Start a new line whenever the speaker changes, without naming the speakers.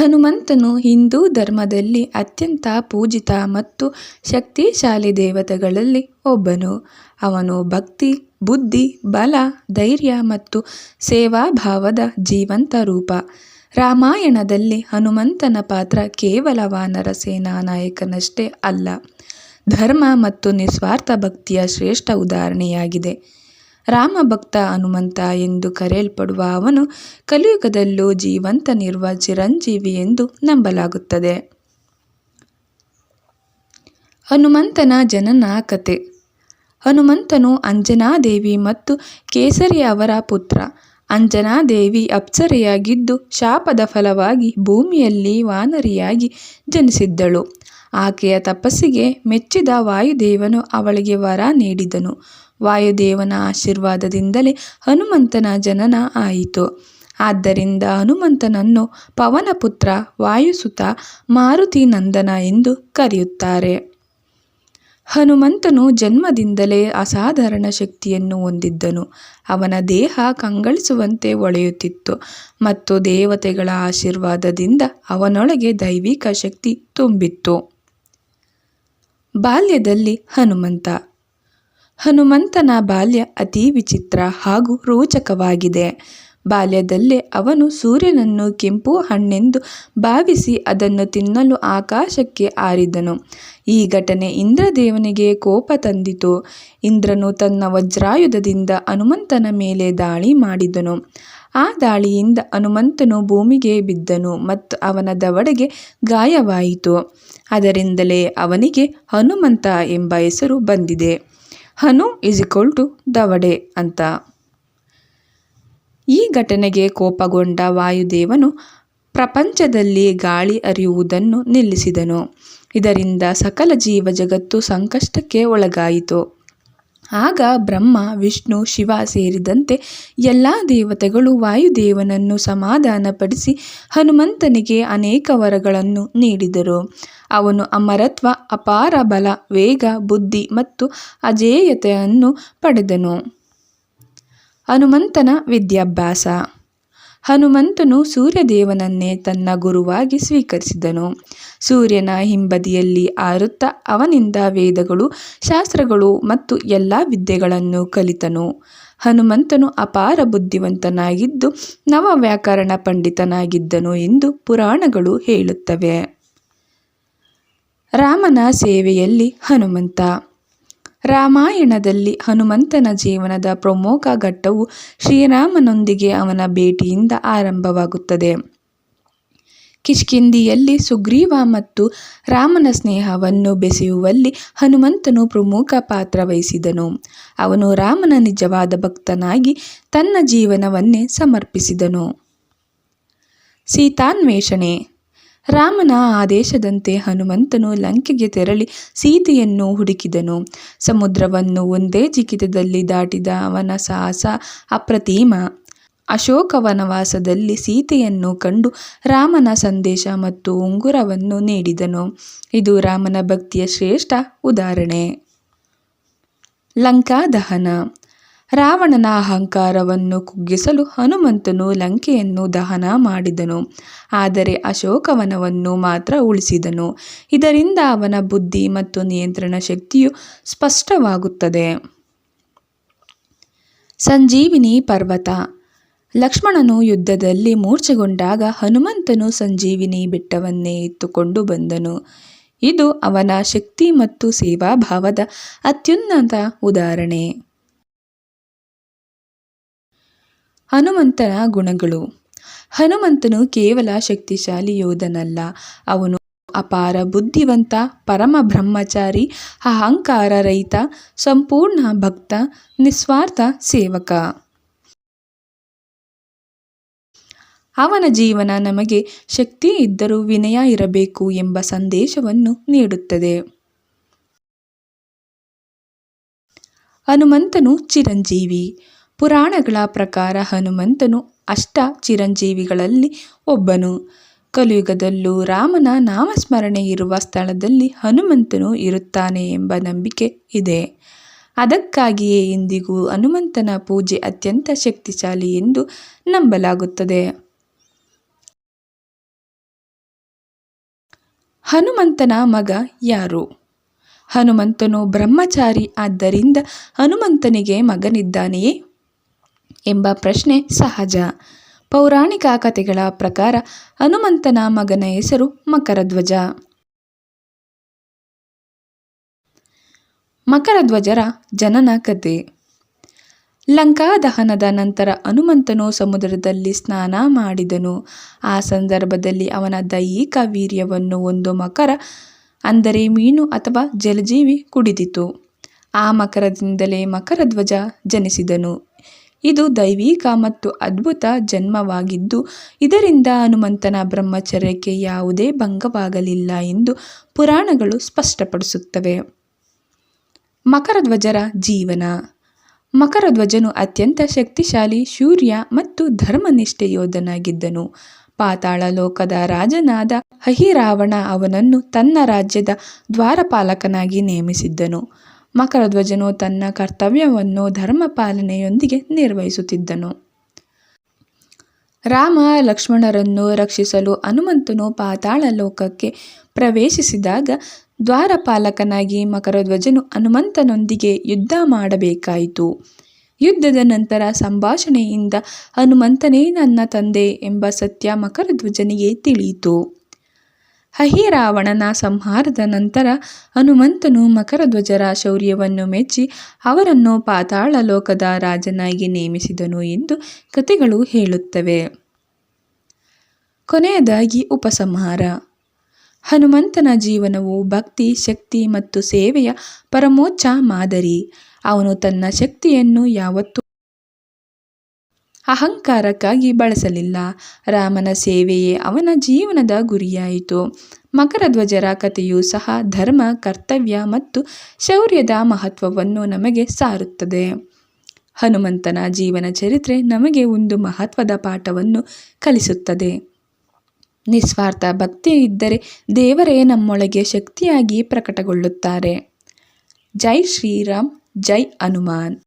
ಹನುಮಂತನು ಹಿಂದೂ ಧರ್ಮದಲ್ಲಿ ಅತ್ಯಂತ ಪೂಜಿತ ಮತ್ತು ಶಕ್ತಿಶಾಲಿ ದೇವತೆಗಳಲ್ಲಿ ಒಬ್ಬನು. ಅವನು ಭಕ್ತಿ, ಬುದ್ಧಿ, ಬಲ, ಧೈರ್ಯ ಮತ್ತು ಸೇವಾಭಾವದ ಜೀವಂತ ರೂಪ. ರಾಮಾಯಣದಲ್ಲಿ ಹನುಮಂತನ ಪಾತ್ರ ಕೇವಲ ವಾನರ ಸೇನಾ ನಾಯಕನಷ್ಟೇ ಅಲ್ಲ, ಧರ್ಮ ಮತ್ತು ನಿಸ್ವಾರ್ಥ ಭಕ್ತಿಯ ಶ್ರೇಷ್ಠ ಉದಾಹರಣೆಯಾಗಿದೆ. ರಾಮಭಕ್ತ ಹನುಮಂತ ಎಂದು ಕರೆಯಲ್ಪಡುವ ಅವನು ಕಲಿಯುಗದಲ್ಲೂ ಜೀವಂತನಿರುವ ಚಿರಂಜೀವಿ ಎಂದು ನಂಬಲಾಗುತ್ತದೆ. ಹನುಮಂತನ ಜನನ ಕತೆ ಹನುಮಂತನು ಅಂಜನಾದೇವಿ ಮತ್ತು ಕೇಸರಿ ಅವರ ಪುತ್ರ. ಅಂಜನಾದೇವಿ ಅಪ್ಸರೆಯಾಗಿದ್ದು, ಶಾಪದ ಫಲವಾಗಿ ಭೂಮಿಯಲ್ಲಿ ವಾನರಿಯಾಗಿ ಜನಿಸಿದ್ದಳು. ಆಕೆಯ ತಪಸ್ಸಿಗೆ ಮೆಚ್ಚಿದ ವಾಯುದೇವನು ಅವಳಿಗೆ ವರ ನೀಡಿದನು. ವಾಯುದೇವನ ಆಶೀರ್ವಾದದಿಂದಲೇ ಹನುಮಂತನ ಜನನ ಆಯಿತು. ಆದ್ದರಿಂದ ಹನುಮಂತನನ್ನು ಪವನಪುತ್ರ, ವಾಯುಸುತ, ಮಾರುತಿನಂದನ ಎಂದು ಕರೆಯುತ್ತಾರೆ. ಹನುಮಂತನು ಜನ್ಮದಿಂದಲೇ ಅಸಾಧಾರಣ ಶಕ್ತಿಯನ್ನು ಹೊಂದಿದ್ದನು. ಅವನ ದೇಹ ಕಂಗೊಳಿಸುವಂತೆ ಒಳೆಯುತ್ತಿತ್ತು ಮತ್ತು ದೇವತೆಗಳ ಆಶೀರ್ವಾದದಿಂದ ಅವನೊಳಗೆ ದೈವಿಕ ಶಕ್ತಿ ತುಂಬಿತ್ತು. ಬಾಲ್ಯದಲ್ಲಿ ಹನುಮಂತ ಹನುಮಂತನ ಬಾಲ್ಯ ಅತಿ ವಿಚಿತ್ರ ಹಾಗೂ ರೋಚಕವಾಗಿದೆ. ಬಾಲ್ಯದಲ್ಲೇ ಅವನು ಸೂರ್ಯನನ್ನು ಕೆಂಪು ಹಣ್ಣೆಂದು ಭಾವಿಸಿ ಅದನ್ನು ತಿನ್ನಲು ಆಕಾಶಕ್ಕೆ ಆರಿದನು ಈ ಘಟನೆ ಇಂದ್ರದೇವನಿಗೆ ಕೋಪ ತಂದಿತು. ಇಂದ್ರನು ತನ್ನ ವಜ್ರಾಯುಧದಿಂದ ಹನುಮಂತನ ಮೇಲೆ ದಾಳಿ ಮಾಡಿದನು. ಆ ದಾಳಿಯಿಂದ ಹನುಮಂತನು ಭೂಮಿಗೆ ಬಿದ್ದನು ಮತ್ತು ಅವನ ದವಡೆಗೆ ಗಾಯವಾಯಿತು. ಅದರಿಂದಲೇ ಅವನಿಗೆ ಹನುಮಂತ ಎಂಬ ಹೆಸರು ಬಂದಿದೆ. ಹನು ದವಡೆ ಅಂತ. ಈ ಘಟನೆಗೆ ಕೋಪಗೊಂಡ ವಾಯುದೇವನು ಪ್ರಪಂಚದಲ್ಲಿ ಗಾಳಿ ಹರಿಯುವುದನ್ನು ನಿಲ್ಲಿಸಿದನು. ಇದರಿಂದ ಸಕಲ ಜೀವ ಜಗತ್ತು ಸಂಕಷ್ಟಕ್ಕೆ ಒಳಗಾಯಿತು. ಆಗ ಬ್ರಹ್ಮ, ವಿಷ್ಣು, ಶಿವ ಸೇರಿದಂತೆ ಎಲ್ಲ ದೇವತೆಗಳು ವಾಯುದೇವನನ್ನು ಸಮಾಧಾನಪಡಿಸಿ ಹನುಮಂತನಿಗೆ ಅನೇಕ ವರಗಳನ್ನು ನೀಡಿದರು. ಅವನು ಅಮರತ್ವ, ಅಪಾರ ಬಲ, ವೇಗ, ಬುದ್ಧಿ ಮತ್ತು ಅಜೇಯತೆಯನ್ನು ಪಡೆದನು. ಹನುಮಂತನ ವಿದ್ಯಾಭ್ಯಾಸ ಹನುಮಂತನು ಸೂರ್ಯದೇವನನ್ನೇ ತನ್ನ ಗುರುವಾಗಿ ಸ್ವೀಕರಿಸಿದನು. ಸೂರ್ಯನ ಹಿಂಬದಿಯಲ್ಲಿ ಆರುತ್ತ ಅವನಿಂದ ವೇದಗಳು, ಶಾಸ್ತ್ರಗಳು ಮತ್ತು ಎಲ್ಲ ವಿದ್ಯೆಗಳನ್ನು ಕಲಿತನು. ಹನುಮಂತನು ಅಪಾರ ಬುದ್ಧಿವಂತನಾಗಿದ್ದು, ನವ ವ್ಯಾಕರಣ ಪಂಡಿತನಾಗಿದ್ದನು ಎಂದು ಪುರಾಣಗಳು ಹೇಳುತ್ತವೆ. ರಾಮನ ಸೇವೆಯಲ್ಲಿ ಹನುಮಂತ ರಾಮಾಯಣದಲ್ಲಿ ಹನುಮಂತನ ಜೀವನದ ಪ್ರಮುಖ ಘಟ್ಟವು ಶ್ರೀರಾಮನೊಂದಿಗೆ ಅವನ ಭೇಟಿಯಿಂದ ಆರಂಭವಾಗುತ್ತದೆ. ಕಿಷ್ಕಿಂದಿಯಲ್ಲಿ ಸುಗ್ರೀವ ಮತ್ತು ರಾಮನ ಸ್ನೇಹವನ್ನು ಬೆಸೆಯುವಲ್ಲಿ ಹನುಮಂತನು ಪ್ರಮುಖ ಪಾತ್ರ ವಹಿಸಿದನು. ಅವನು ರಾಮನ ನಿಜವಾದ ಭಕ್ತನಾಗಿ ತನ್ನ ಜೀವನವನ್ನೇ ಸಮರ್ಪಿಸಿದನು. ಸೀತಾನ್ವೇಷಣೆ ರಾಮನ ಆದೇಶದಂತೆ ಹನುಮಂತನು ಲಂಕೆಗೆ ತೆರಳಿ ಸೀತೆಯನ್ನು ಹುಡುಕಿದನು. ಸಮುದ್ರವನ್ನು ಒಂದೇ ಜಿಗಿತದಲ್ಲಿ ದಾಟಿದ ಅವನ ಸಾಹಸ ಅಪ್ರತಿಮ. ಅಶೋಕವನವಾಸದಲ್ಲಿ ಸೀತೆಯನ್ನು ಕಂಡು ರಾಮನ ಸಂದೇಶ ಮತ್ತು ಉಂಗುರವನ್ನು ನೀಡಿದನು. ಇದು ರಾಮನ ಭಕ್ತಿಯ ಶ್ರೇಷ್ಠ ಉದಾಹರಣೆ. ಲಂಕಾದಹನ ರಾವಣನ ಅಹಂಕಾರವನ್ನು ಕುಗ್ಗಿಸಲು ಹನುಮಂತನು ಲಂಕೆಯನ್ನು ದಹನ ಮಾಡಿದನು. ಆದರೆ ಅಶೋಕವನವನ್ನು ಮಾತ್ರ ಉಳಿಸಿದನು. ಇದರಿಂದ ಅವನ ಬುದ್ಧಿ ಮತ್ತು ನಿಯಂತ್ರಣ ಶಕ್ತಿಯು ಸ್ಪಷ್ಟವಾಗುತ್ತದೆ. ಸಂಜೀವಿನಿ ಪರ್ವತ ಲಕ್ಷ್ಮಣನು ಯುದ್ಧದಲ್ಲಿ ಮೂರ್ಛೆಗೊಂಡಾಗ ಹನುಮಂತನು ಸಂಜೀವಿನಿ ಬೆಟ್ಟವನ್ನೇ ಎತ್ತುಕೊಂಡು ಬಂದನು. ಇದು ಅವನ ಶಕ್ತಿ ಮತ್ತು ಸೇವಾಭಾವದ ಅತ್ಯುನ್ನತ ಉದಾಹರಣೆ. ಹನುಮಂತನ ಗುಣಗಳು ಹನುಮಂತನು ಕೇವಲ ಶಕ್ತಿಶಾಲಿ ಯೋಧನಲ್ಲ, ಅವನು ಅಪಾರ ಬುದ್ಧಿವಂತ, ಪರಮ ಬ್ರಹ್ಮಚಾರಿ, ಅಹಂಕಾರ ರಹಿತ ಸಂಪೂರ್ಣ ಭಕ್ತ, ನಿಸ್ವಾರ್ಥ ಸೇವಕ. ಅವನ ಜೀವನ ನಮಗೆ ಶಕ್ತಿ ಇದ್ದರೂ ವಿನಯ ಇರಬೇಕು ಎಂಬ ಸಂದೇಶವನ್ನು ನೀಡುತ್ತದೆ. ಹನುಮಂತನು ಚಿರಂಜೀವಿ ಪುರಾಣಗಳ ಪ್ರಕಾರ ಹನುಮಂತನು ಅಷ್ಟ ಚಿರಂಜೀವಿಗಳಲ್ಲಿ ಒಬ್ಬನು. ಕಲಿಯುಗದಲ್ಲೂ ರಾಮನ ನಾಮಸ್ಮರಣೆ ಇರುವ ಸ್ಥಳದಲ್ಲಿ ಹನುಮಂತನು ಇರುತ್ತಾನೆ ಎಂಬ ನಂಬಿಕೆ ಇದೆ. ಅದಕ್ಕಾಗಿಯೇ ಇಂದಿಗೂ ಹನುಮಂತನ ಪೂಜೆ ಅತ್ಯಂತ ಶಕ್ತಿಶಾಲಿ ಎಂದು ನಂಬಲಾಗುತ್ತದೆ. ಹನುಮಂತನ ಮಗ ಯಾರು ಹನುಮಂತನು ಬ್ರಹ್ಮಚಾರಿ ಆದ್ದರಿಂದ ಹನುಮಂತನಿಗೆ ಮಗನಿದ್ದಾನೆಯೇ ಎಂಬ ಪ್ರಶ್ನೆ ಸಹಜ. ಪೌರಾಣಿಕ ಕಥೆಗಳ ಪ್ರಕಾರ ಹನುಮಂತನ ಮಗನ ಹೆಸರು ಮಕರಧ್ವಜ. ಮಕರಧ್ವಜರ ಜನನ ಕಥೆ. ಲಂಕಾ ದಹನದ ನಂತರ ಹನುಮಂತನು ಸಮುದ್ರದಲ್ಲಿ ಸ್ನಾನ ಮಾಡಿದನು. ಆ ಸಂದರ್ಭದಲ್ಲಿ ಅವನ ದೈಹಿಕ ವೀರ್ಯವನ್ನು ಒಂದು ಮಕರ, ಅಂದರೆ ಮೀನು ಅಥವಾ ಜಲಜೀವಿ ಕುಡಿದಿತು. ಆ ಮಕರದಿಂದಲೇ ಮಕರಧ್ವಜ ಜನಿಸಿದನು. ಇದು ದೈವಿಕ ಮತ್ತು ಅದ್ಭುತ ಜನ್ಮವಾಗಿದ್ದು, ಇದರಿಂದ ಹನುಮಂತನ ಬ್ರಹ್ಮಚರ್ಯಕ್ಕೆ ಯಾವುದೇ ಭಂಗವಾಗಲಿಲ್ಲ ಎಂದು ಪುರಾಣಗಳು ಸ್ಪಷ್ಟಪಡಿಸುತ್ತವೆ. ಮಕರಧ್ವಜರ ಜೀವನ. ಮಕರಧ್ವಜನು ಅತ್ಯಂತ ಶಕ್ತಿಶಾಲಿ ಶೂರ್ಯ ಮತ್ತು ಧರ್ಮನಿಷ್ಠ ಯೋಧನಾಗಿದ್ದನು. ಪಾತಾಳ ಲೋಕದ ರಾಜನಾದ ಅಹಿರಾವಣ ಅವನನ್ನು ತನ್ನ ರಾಜ್ಯದ ದ್ವಾರಪಾಲಕನಾಗಿ ನೇಮಿಸಿದ್ದನು. ಮಕರಧ್ವಜನು ತನ್ನ ಕರ್ತವ್ಯವನ್ನು ಧರ್ಮ ಪಾಲನೆಯೊಂದಿಗೆ ನಿರ್ವಹಿಸುತ್ತಿದ್ದನು. ರಾಮ ಲಕ್ಷ್ಮಣರನ್ನು ರಕ್ಷಿಸಲು ಹನುಮಂತನು ಪಾತಾಳ ಲೋಕಕ್ಕೆ ಪ್ರವೇಶಿಸಿದಾಗ ದ್ವಾರಪಾಲಕನಾಗಿ ಮಕರಧ್ವಜನು ಹನುಮಂತನೊಂದಿಗೆ ಯುದ್ಧ ಮಾಡಬೇಕಾಯಿತು. ಯುದ್ಧದ ನಂತರ ಸಂಭಾಷಣೆಯಿಂದ ಹನುಮಂತನೇ ನನ್ನ ತಂದೆ ಎಂಬ ಸತ್ಯ ಮಕರಧ್ವಜನಿಗೆ ತಿಳಿಯಿತು. ಅಹಿರಾವಣನ ಸಂಹಾರದ ನಂತರ ಹನುಮಂತನು ಮಕರಧ್ವಜರ ಶೌರ್ಯವನ್ನು ಮೆಚ್ಚಿ ಅವರನ್ನು ಪಾತಾಳ ಲೋಕದ ರಾಜನಾಗಿ ನೇಮಿಸಿದನು ಎಂದು ಕಥೆಗಳು ಹೇಳುತ್ತವೆ. ಕೊನೆಯದಾಗಿ ಉಪಸಂಹಾರ. ಹನುಮಂತನ ಜೀವನವು ಭಕ್ತಿ, ಶಕ್ತಿ ಮತ್ತು ಸೇವೆಯ ಪರಮೋಚ್ಚ ಮಾದರಿ. ಅವನು ತನ್ನ ಶಕ್ತಿಯನ್ನು ಯಾವತ್ತೂ ಅಹಂಕಾರಕ್ಕಾಗಿ ಬಳಸಲಿಲ್ಲ. ರಾಮನ ಸೇವೆಯೇ ಅವನ ಜೀವನದ ಗುರಿಯಾಯಿತು. ಮಕರಧ್ವಜರ ಕಥೆಯೂ ಸಹ ಧರ್ಮ, ಕರ್ತವ್ಯ ಮತ್ತು ಶೌರ್ಯದ ಮಹತ್ವವನ್ನು ನಮಗೆ ಸಾರುತ್ತದೆ. ಹನುಮಂತನ ಜೀವನ ಚರಿತ್ರೆ ನಮಗೆ ಒಂದು ಮಹತ್ವದ ಪಾಠವನ್ನು ಕಲಿಸುತ್ತದೆ. ನಿಸ್ವಾರ್ಥ ಭಕ್ತಿ ಇದ್ದರೆ ದೇವರೇ ನಮ್ಮೊಳಗೆ ಶಕ್ತಿಯಾಗಿ ಪ್ರಕಟಗೊಳ್ಳುತ್ತಾರೆ. ಜೈ ಶ್ರೀರಾಮ್, ಜೈ ಹನುಮಾನ್.